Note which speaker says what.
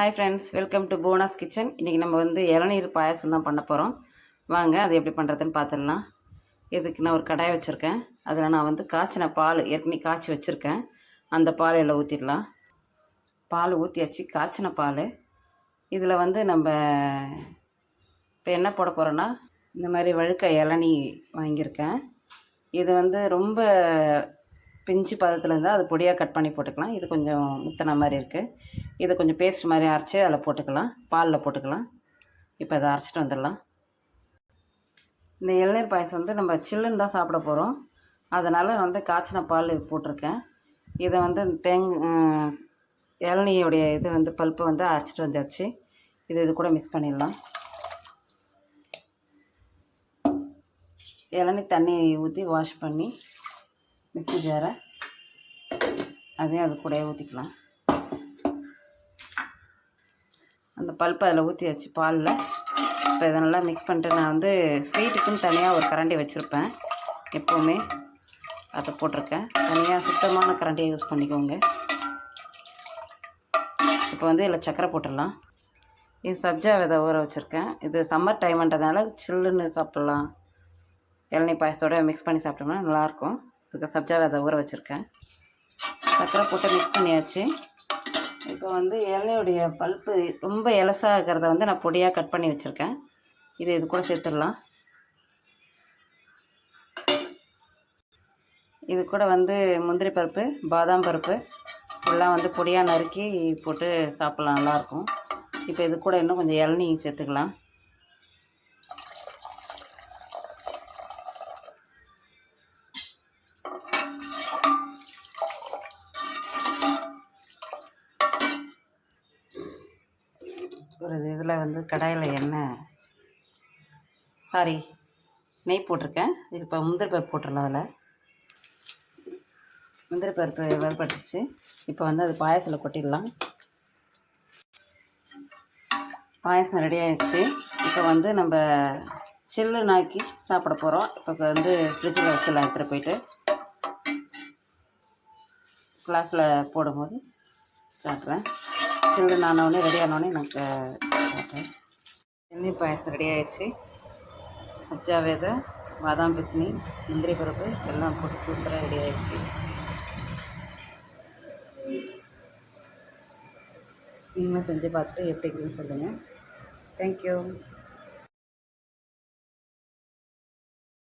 Speaker 1: Hi friends welcome to Bonas kitchen இன்றைக்கி நம்ம வந்து இளநீர் பாயாசம் தான் பண்ண போகிறோம் வாங்க அது எப்படி பண்ணுறதுன்னு பார்த்துடலாம் இதுக்கு நான் ஒரு கடாய் வச்சுருக்கேன். அதில் நான் வந்து காய்ச்சின பால் ஏற்கனவே காய்ச்சி வச்சுருக்கேன். அந்த பால் எல்லாம் ஊற்றிடலாம் பால் ஊற்றியாச்சு காய்ச்சின பால். இதில் வந்து நம்ம இப்போ என்ன போட போகிறோன்னா இந்த மாதிரி வழுக்க இளநீ வாங்கியிருக்கேன். இது வந்து ரொம்ப பிஞ்சு பதத்தில் இருந்தால் அது பொடியாக கட் பண்ணி போட்டுக்கலாம். இது கொஞ்சம் முத்தன மாதிரி இருக்குது இதை கொஞ்சம் பேஸ்ட் மாதிரி அரைச்சி அதில் போட்டுக்கலாம். பாலில் போட்டுக்கலாம். இப்போ அதை அரைச்சிட்டு வந்துடலாம். இந்த இளநீர் பாயசம் வந்து நம்ம சில்லுன்னு தான் சாப்பிட போகிறோம் அதனால் வந்து காய்ச்சின பால் போட்டிருக்கேன். இதை வந்து தேங் இளநியோடைய இது வந்து பல்ப்பை வந்து அரைச்சிட்டு வந்தாச்சு. இது இது கூட மிக்ஸ் பண்ணிடலாம். இளநீ தண்ணி ஊற்றி வாஷ் பண்ணி மிக்ஸி ஜாரை அதையும் அது கூட ஊற்றிக்கலாம் அந்த பல்ப்பை அதில் ஊற்றியாச்சு பாலில். இப்போ இதை நல்லா மிக்ஸ் பண்ணிட்டு நான் வந்து ஸ்வீட்டுக்குன்னு தனியாக ஒரு கரண்டி வச்சுருப்பேன். எப்போவுமே அதை போட்டிருக்கேன். தனியாக சுத்தமான கரண்டியை யூஸ் பண்ணிக்கோங்க. இப்போ வந்து இதில் சக்கரை போட்டுடலாம். இது சப்ஜா விதை ஊற வச்சுருக்கேன். இது சம்மர் டைம்ன்றதுனால சில்லுன்னு சாப்பிட்லாம். இளநீ பாயசத்தோட மிக்ஸ் பண்ணி சாப்பிட்டோம்னா நல்லாயிருக்கும். இதுக்கு சப்ஜா விதை ஊற வச்சுருக்கேன். சக்கரை போட்டு மிக்ஸ் பண்ணியாச்சு. இப்போ வந்து இலையுடைய பல்ப்பு ரொம்ப இலசாகிறத வந்து நான் பொடியாக கட் பண்ணி வச்சுருக்கேன். இது இது கூட சேர்த்துடலாம். இது கூட வந்து முந்திரி பருப்பு பாதாம் பருப்பு எல்லாம் வந்து பொடியாக நறுக்கி போட்டு சாப்பிட்லாம். நல்லாயிருக்கும் இப்போ இது கூட இன்னும் கொஞ்சம் இளநீ சேர்த்துக்கலாம். ஒரு இதில் வந்து கடாயில் எண்ணெய். சாரி நெய் போட்டிருக்கேன். இது இப்போ முந்திரி பருப்பு போட்டுடலாம் அதில். முந்திரி பருப்பு வறுபட்டுச்சு இப்போ வந்து அது பாயசத்தில் கொட்டிடலாம். பாயசம் ரெடி ஆயிடுச்சு. இப்போ வந்து நம்ம சில்லுனாக்கி சாப்பிட போகிறோம் இப்போ வந்து ஃப்ரிட்ஜில் வச்சிடலாம் எடுத்துகிட்டு போயிட்டு. கிளாஸில் போடும்போது காட்டுறேன் சில்லு நானோடனே ரெடி ஆனவொடனே நான் காட்டுறேன் எண்ணெய் பாயசம் ரெடி ஆயிடுச்சு. அச்சா விதை பாதாம் பிசினி முந்திரி பருப்பு எல்லாம் போட்டு சூப்பராக ரெடி ஆயிடுச்சு. நீங்களும் செஞ்சு பார்த்துட்டு எப்படி இருக்குன்னு சொல்லுங்கள் தேங்க்யூ